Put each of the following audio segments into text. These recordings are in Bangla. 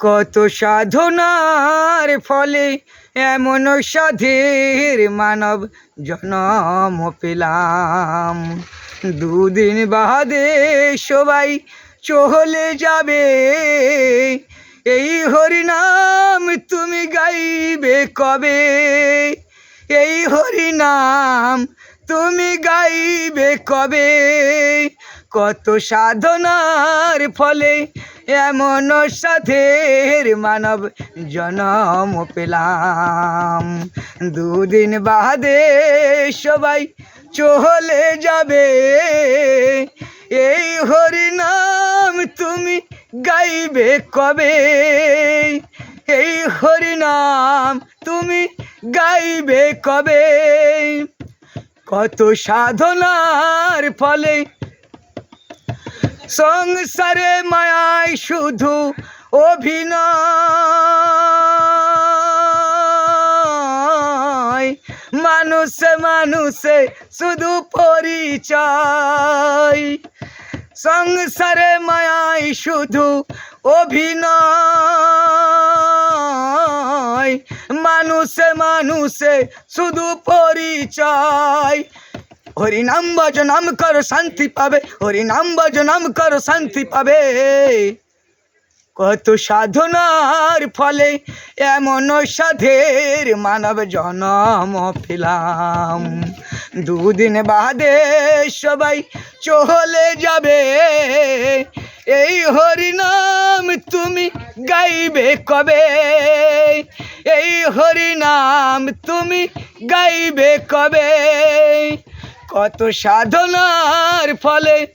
কত সাধনার ফলে এমন সাধের মানব জনম পেলাম। দুদিন বাদে সবাই চলে যাবে, এই হরিনাম তুমি গাইবে কবে? এই হরিনাম তুমি গাইবে কবে? কত সাধনার ফলে এমন সাধের মানব জনম পেলাম। দুদিন বাদে সবাই চলে যাবে। এই হরিনাম তুমি গাইবে কবে? এই হরিনাম তুমি গাইবে কবে? কত সাধনার ফলে সংসারে মায়ায় শুধু অভিনয়। মানুষে মানুষে শুধু পরিচয়। সংসারে মায়ায় শুধু অভিনয়। মানুষে মানুষে শুধু পরিচয়। হরি নাম ভজ নাম করো, শান্তি পাবে। হরি নাম ভজ নাম করো, শান্তি পাবে। কত সাধনার ফলে এমন সাধের মানব জনম পেলাম। দুদিন বাদে সবাই চলে যাবে। এই হরিনাম তুমি গাইবে কবে? এই হরিনাম তুমি গাইবে কবে? কত সাধনার ফলে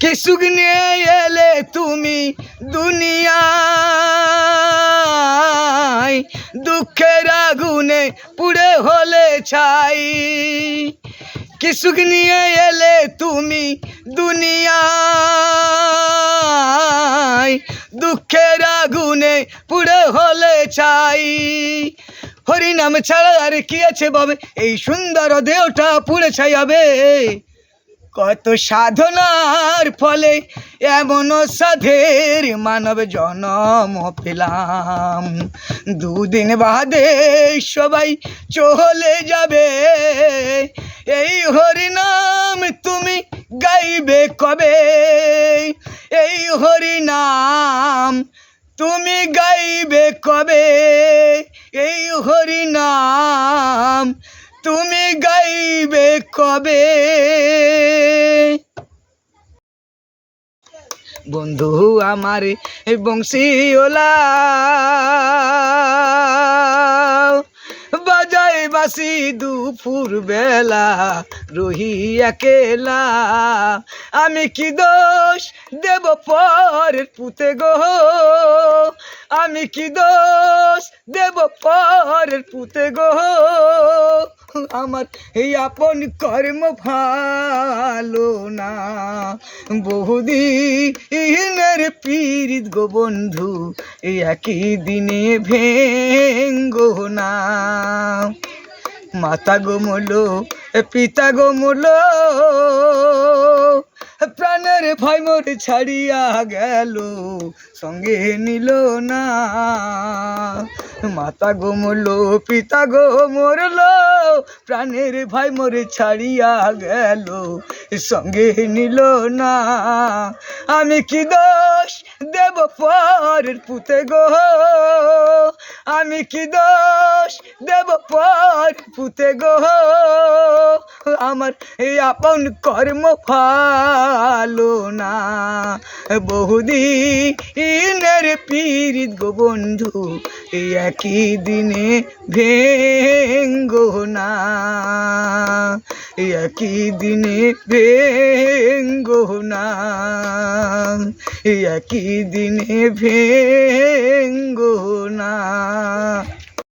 কেসুক নিয়ে এলে তুমি দুনিয়ায়? দুঃখের আগুনে পুড়ে হলে ছাই। কিসুক নিয়ে এলে তুমি দুনিয়ায়? দুঃখের আগুনে পুড়ে হলে চাই হরিনাম ছাড়া আর কি আছে বাবে এই সুন্দর দেহটা পুড়ে ছাইয়াবে কত সাধনার ফলে এমন সাধের মানব জনম পেলাম। দুদিন বাদে সবাই চলে যাবে। এই হরিনাম তুমি গাইবে কবে? এই হরিনাম তুমি গাইবে কবে? এই হরি নাম তুমি গাইবে কবে? বন্ধু আমার বংশীওলা, বাজায় বাসি দুপুর বেলা রহি একেলা। আমি কি দোষ দেব পরের পুতে গো? আমি কি দোষ দেব পরের পুতে গো। আমার এই আপন কর্ম ভালো না। বহুদিনের পীড়িত গো বন্ধু একই দিনে ভেঙ্গো না। মাতা গো মোলো, পিতা গো মোলো প্রাণের ভাই মোর ছাড়িয়া গেল, সঙ্গে নিল না। মাতা গো মরলো, পিতা গো মরলো, প্রাণের ভাই মোরে ছাড়িয়া গেল, সঙ্গে নিল না। আমি কি দোষ দেব পরের পুতে গো? আমি কি দোষ দেব পর পুতে গো? আমার এই আপন কর্ম ভালো না। বহুদিনের পীড়িত গো বন্ধু, এই একই দিনে ভেঙ্গো না। একই দিনে ভেঙ্গো না। একই দিনে ভেঙ্গো না।